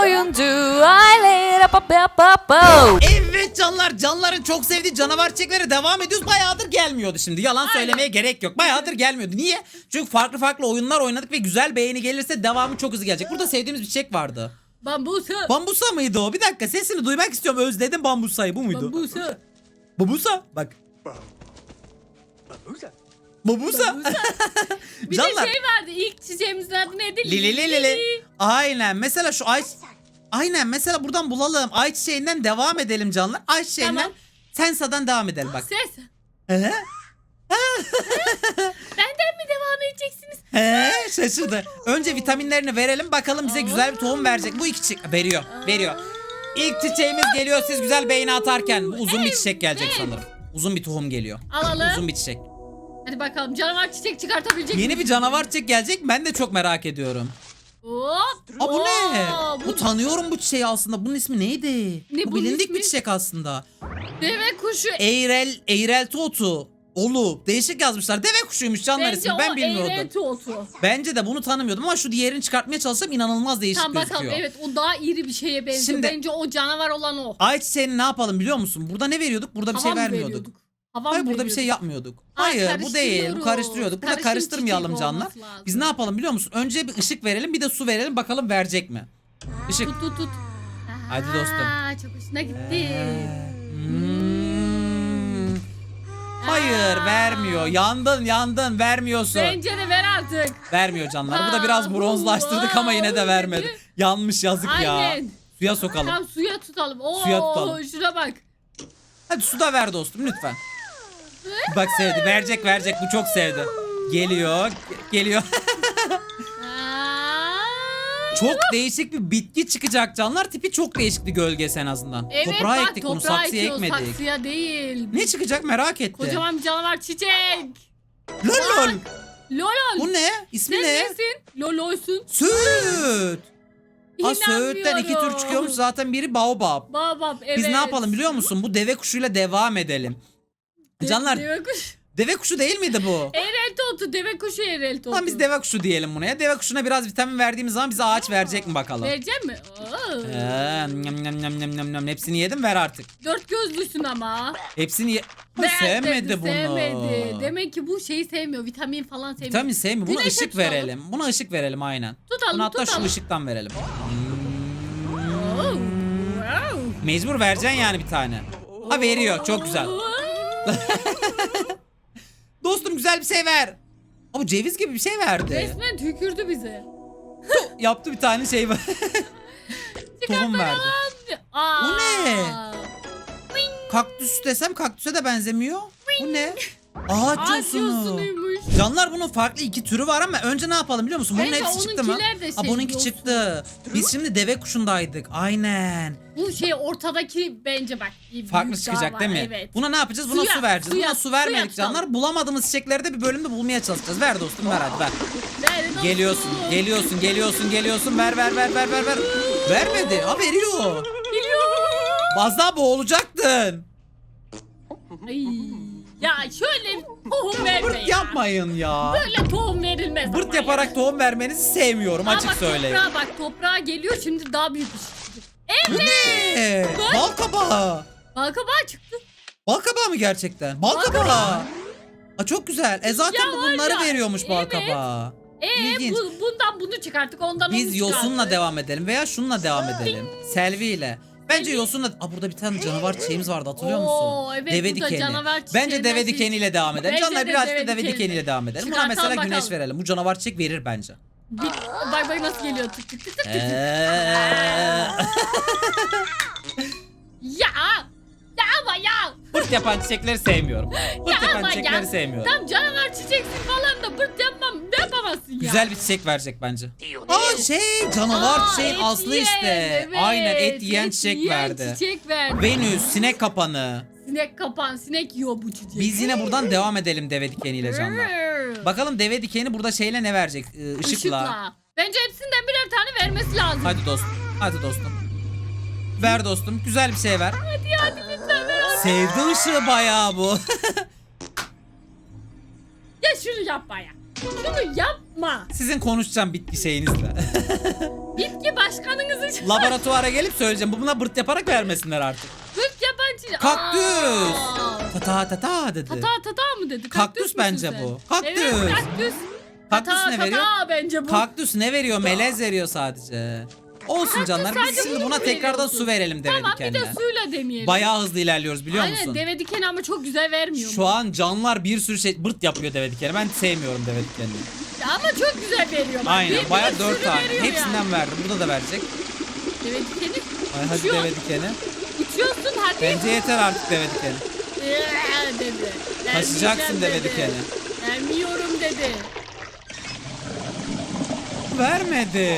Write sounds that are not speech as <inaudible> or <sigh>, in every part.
oyuncu aile. Evet canlar canların çok sevdiği canavar çiçekleri devam ediyoruz. Bayağıdır gelmiyordu şimdi. Yalan söylemeye gerek yok. Bayağıdır gelmiyordu. Niye? Çünkü farklı farklı oyunlar oynadık ve güzel beğeni gelirse devamı çok hızlı gelecek. Burada sevdiğimiz bir çiçek vardı. Bambusa. Bambusa mıydı o? Bir dakika sesini duymak istiyorum. Özledim bambusayı. Bu muydu? Bambusa. Bambusa. Bak. Bambusa. <laughs> Bir Canlar. de şey vardı. İlk çiçeğimizin adı neydi? Lili lili lili. Aynen. Mesela şu ay... Aynen mesela buradan bulalım. Ay çiçeğinden devam edelim canlar. Ay çiçeğinden Tamam. Sensa'dan devam edelim bak. Ses. He? <laughs> Benden mi devam edeceksiniz? He, şaşırdı. Önce vitaminlerini verelim bakalım bize güzel bir tohum verecek. Bu iki çiçek veriyor. Veriyor. İlk çiçeğimiz geliyor siz güzel beğeni atarken. Bu uzun bir çiçek gelecek sanırım. Uzun bir tohum geliyor. Alalım. Uzun bir çiçek. Hadi bakalım canavar çiçek çıkartabilecek Yeni bir canavar çiçek gelecek. Ben de çok merak ediyorum. Hop. Aa bu ne? Oo, Bu tanıyorum bu çiçeği aslında. Bunun ismi neydi? Ne bu bunun bilindik ismi? bir çiçek aslında. deve kuşu. Eyrel, Eyrel Totu. Olu. Değişik yazmışlar. Deve kuşuymuş canlar Bence ismi. Ben o bilmiyordum. eğreti otu. Bence de bunu tanımıyordum ama şu diğerini çıkartmaya çalışsam inanılmaz değişik Tamam bakalım gözüküyor. evet o daha iri bir şeye benziyor. Şimdi- Bence o canavar olan o. Ay çiçeğini ne yapalım biliyor musun? Burada ne veriyorduk? Burada bir Hava şey mı vermiyorduk. veriyorduk? Hava Hayır mı burada bir şey yapmıyorduk. Aa, Hayır bu değil. Bu karıştırıyoruz. karıştırıyorduk. Burada Karışım karıştırmayalım çiçeği canlar. olması lazım. Biz ne yapalım biliyor musun? Önce bir ışık verelim bir de su verelim bakalım verecek mi? Işık. Tut tut tut. Hadi dostum. Aa, çok hoşuna gitti. Hmm. Hayır Aa. vermiyor. Yandın yandın vermiyorsun. Bence de ver artık. Vermiyor canlar. Bu da Aa, biraz bronzlaştırdık ama yine de wow. vermedi. Yanmış yazık ya. Aynen. Suya sokalım. Tam suya tutalım. Oo, Suya tutalım. Şuna bak. Hadi su da ver dostum lütfen. Bak sevdi. Verecek verecek. Bu çok sevdi. Geliyor. ge- Geliyor. <laughs> Çok değişik bir bitki çıkacak canlar. Tipi çok değişik bir gölgesi en azından. Evet Toprağa bak ektik bunu. toprağa Saksıya ekiyoruz, ekmedik. Saksıya değil. Ne çıkacak merak ettim. Kocaman bir canavar çiçek. Lol lol. Lolol. Bu ne? İsmi Sen ne? nesin? Loloysun. Süt. Ha söğütten iki tür çıkıyormuş zaten biri baobab. Babam evet. Biz ne yapalım biliyor musun? Bu deve kuşuyla devam edelim. Canlar Deve kuş. deve kuşu değil miydi bu? Eğrelti otu. Deve kuşu eğrelti otu. Tamam biz deve kuşu diyelim buna ya. Deve kuşuna biraz vitamin verdiğimiz zaman bize ağaç verecek mi bakalım? Verecek mi? Oo. Ee, nyam nyam nyam nyam nyam nyam. Hepsini yedim ver artık. Dört gözlüsün ama. Hepsini ye... Ver sevmedi dedi, bunu. Sevmedi. Demek ki bu şeyi sevmiyor. Vitamin falan sevmiyor. Vitamin sevmiyor. Buna Güneşe ışık tutalım. verelim. Buna ışık verelim aynen. Tutalım, Buna hatta tutalım. şu ışıktan verelim. Oo. Wow. Mecbur vereceksin yani bir tane. Ha veriyor. Çok güzel. <laughs> Dostum güzel bir şey ver. Bu ceviz gibi bir şey verdi. Resmen tükürdü bize. Yaptı bir tane şey var. <laughs> Tohum verdi. Aa. O ne? Kaktüs desem kaktüse de benzemiyor. Bu ne? Ağaç Ağaç yosunu. yosunuymuş. Canlar bunun farklı iki türü var ama önce ne yapalım biliyor musun? Bunun Bence hepsi çıktı mı? onunkiler de Aa, şey, bununki yosun. çıktı. Biz şimdi deve kuşundaydık. Aynen. Bu şey ortadaki bence bak. Farklı çıkacak değil mi? Evet. Buna ne yapacağız? Buna Suya, su vereceğiz. suya, Buna su suya vermedik tutalım. canlar. Bulamadığımız çiçekleri de bir bölümde bulmaya çalışacağız. Ver dostum ver hadi ver. Ver dostum. Geliyorsun, geliyorsun, geliyorsun, geliyorsun. Ver ver ver ver ver ver. Vermedi. Ha veriyor. Geliyor. Az daha boğulacaktın. Ay. Ya şöyle tohum verme Bırt ya. yapmayın ya. Böyle tohum verilmez Bırt ya. yaparak tohum vermenizi sevmiyorum Aa, açık bak, söyleyeyim. Toprağa bak toprağa geliyor şimdi daha büyük bir şey. Bu ne? Bak. Bal kabağı. Balkabağı çıktı. Bal kabağı mı gerçekten? Bal Bal kabağı. kabağı. Aa, çok güzel. E zaten Ya bu var bunları ya, veriyormuş bal evet. kabağı. Ee İlginç. bu, bundan bunu çıkarttık ondan Biz onu yosunla çıkarttık. devam edelim veya şununla devam edelim. Selvi ile. Bence yosunla... Aa burada bir tane canavar çiçeğimiz vardı hatırlıyor musun? Oo, evet, deve bu da dikeni. canavar Bence çiçeğinden deve şey- dikeniyle devam edelim. Bence Canlar de birazcık deve da deve dikeni. dikeniyle devam edelim. Buna Çıkartalım mesela güneş bakalım. verelim. Bu canavar çiçek verir bence. Bir, bak bak nasıl geliyor tık tık tık tık tık. Eee. Ya! Ya ama ya! Bırt yapan çiçekleri sevmiyorum. Bırt Ya yapan ama çiçekleri ya! sevmiyorum. Tam canavar çiçeksin falan da bırt yapmam. Ne yapamazsın ya? Güzel bir çiçek verecek bence. Aa şey canavar Aa, çiçeğin et aslı yiyen, işte. evet. Aynen et yiyen çiçek yiyen verdi. çiçek verdi. Venüs sinek kapanı. Sinek kapan, sinek yiyor bu çiçeği. Biz yine buradan devam edelim deve dikeniyle canlar. Bakalım deve dikeni burada şeyle ne verecek? Ee, ışıkla. Işıkla. Bence hepsinden birer tane vermesi lazım. Hadi dostum. Hadi dostum. Ver dostum. Güzel bir şey ver. Hadi hadi lütfen ver. hadi. Sevdi ışığı bayağı bu. <laughs> Ya şunu yapma ya. Şunu yapma. Sizin konuşacağım bitki şeyinizle. <laughs> Bitki başka başkanınızı Laboratuvara gelip söyleyeceğim. Bu buna bırt yaparak vermesinler artık. Türk yabancı. Kaktüs. Aa. Tata tata dedi. Tata tata mı dedi? Kaktüs müsün bence sen? bu. Kaktüs. Evet kaktüs. Kaktüs ne veriyor? Tata bence bu. Kaktüs ne veriyor? Melez veriyor sadece. Olsun canlar. Biz şimdi bunu buna mu tekrardan veriyorsun? su verelim deve Tamam bir de suyla deneyelim. Bayağı hızlı ilerliyoruz biliyor Aynen musun? deve dikeni ama çok güzel vermiyor. Şu an canlar bir sürü şey bırt yapıyor deve dikeni. Ben sevmiyorum deve dikenini. Ama çok güzel veriyor. Bak, Aynen. bir- Bayağı dört sürü tane. veriyor Hepsinden yani. verdim. Burada da verecek. Deve dikeni. Ay hadi Uçuyor. deve dikeni. Uçuyorsun hadi. Bence yeter artık deve dikeni. Ee, dedi. Vermeyeceğim deve dedi. Vermiyorum dedi. Vermedi.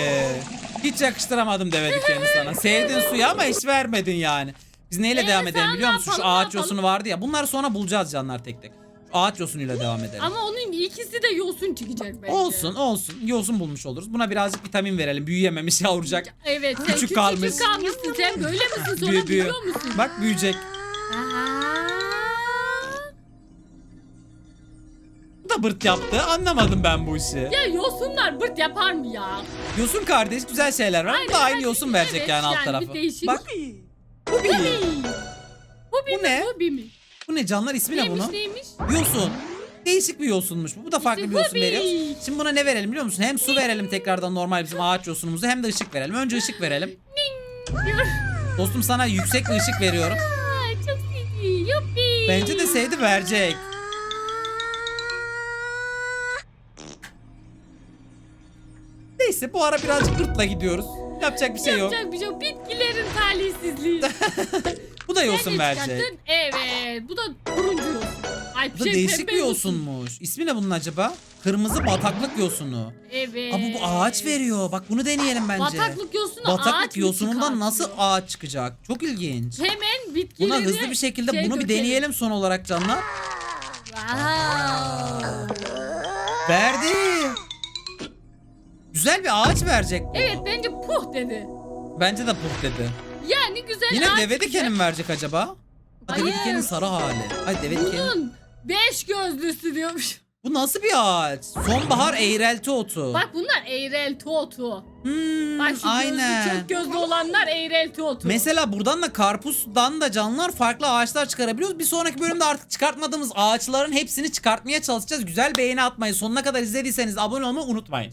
Hiç yakıştıramadım deve dikeni sana. <laughs> Sevdin suyu ama hiç vermedin yani. Biz neyle Ee, devam edelim sen biliyor ne musun? Şu yapalım, ne ağaç yapalım? yosunu vardı ya. Bunları sonra bulacağız canlar tek tek. Şu ağaç yosunuyla devam edelim. Ama onun ikisi de yosun çıkacak bence. Olsun olsun. Yosun bulmuş oluruz. Buna birazcık vitamin verelim. Büyüyememiş yavrucak. Evet sen Küçük küçük, kalmış. kalmışsın. Sen böyle misin sonra Büyü, büyü. biliyor musun? Bak büyüyecek. Da bırt yaptı. Anlamadım ben bu işi. Ya yosunlar bırt yapar mı ya? Yosun kardeş güzel şeyler var. Bu da aynı yosun verecek evet, yani alt yani tarafı. bir değişik. Bak bu bir. Bu bir Bu ne? mi? Bu bir mi? Bu ne canlar ismi ne Neymiş bunun? neymiş? Yosun. Değişik bir yosunmuş bu. Bu da farklı bir yosun Hobi. veriyoruz. Şimdi buna ne verelim biliyor musun? Hem su verelim tekrardan normal bizim ağaç yosunumuzu hem de ışık verelim. Önce ışık verelim. Diyor. Dostum sana yüksek bir ışık veriyorum. Aa, çok sevdi. Yuppi. Bence de sevdi verecek. Neyse bu ara birazcık gırtla gidiyoruz. Yapacak bir şey yok. Yapacak bir şey yok. Bitkilerin talihsizliği. <laughs> Bu da yosun verecek. Evet. Bu da turuncu yosun. Ay, Bu da şey, değişik bir yosunmuş. İsmi ne bunun acaba? Kırmızı bataklık yosunu. Evet. Aa, bu, ağaç veriyor. Bak bunu deneyelim bence. Bataklık yosunu Bataklık ağaç yosunundan nasıl ağaç çıkacak? Çok ilginç. Hemen bitkileri Buna hızlı bir şekilde şey bunu bir dökelim. deneyelim son olarak canlar. Wow. Verdi. Güzel bir ağaç verecek bu. Evet bence puh dedi. Bence de puh dedi. Yani güzel Yine ağaç deve dikeni mi verecek acaba? Ha, Deve Hayır. dikenin sarı hali. Ay deve dikeni. Bunun beş gözlüsü diyormuş. Bu nasıl bir ağaç? Sonbahar eğrelti otu. Bak bunlar eğrelti otu. Hmm, Bak şu aynen. gözlü çok gözlü olanlar eğrelti otu. Mesela buradan da karpuzdan da canlılar farklı ağaçlar çıkarabiliyoruz. Bir sonraki bölümde artık çıkartmadığımız ağaçların hepsini çıkartmaya çalışacağız. Güzel beğeni atmayı, sonuna kadar izlediyseniz abone olmayı unutmayın.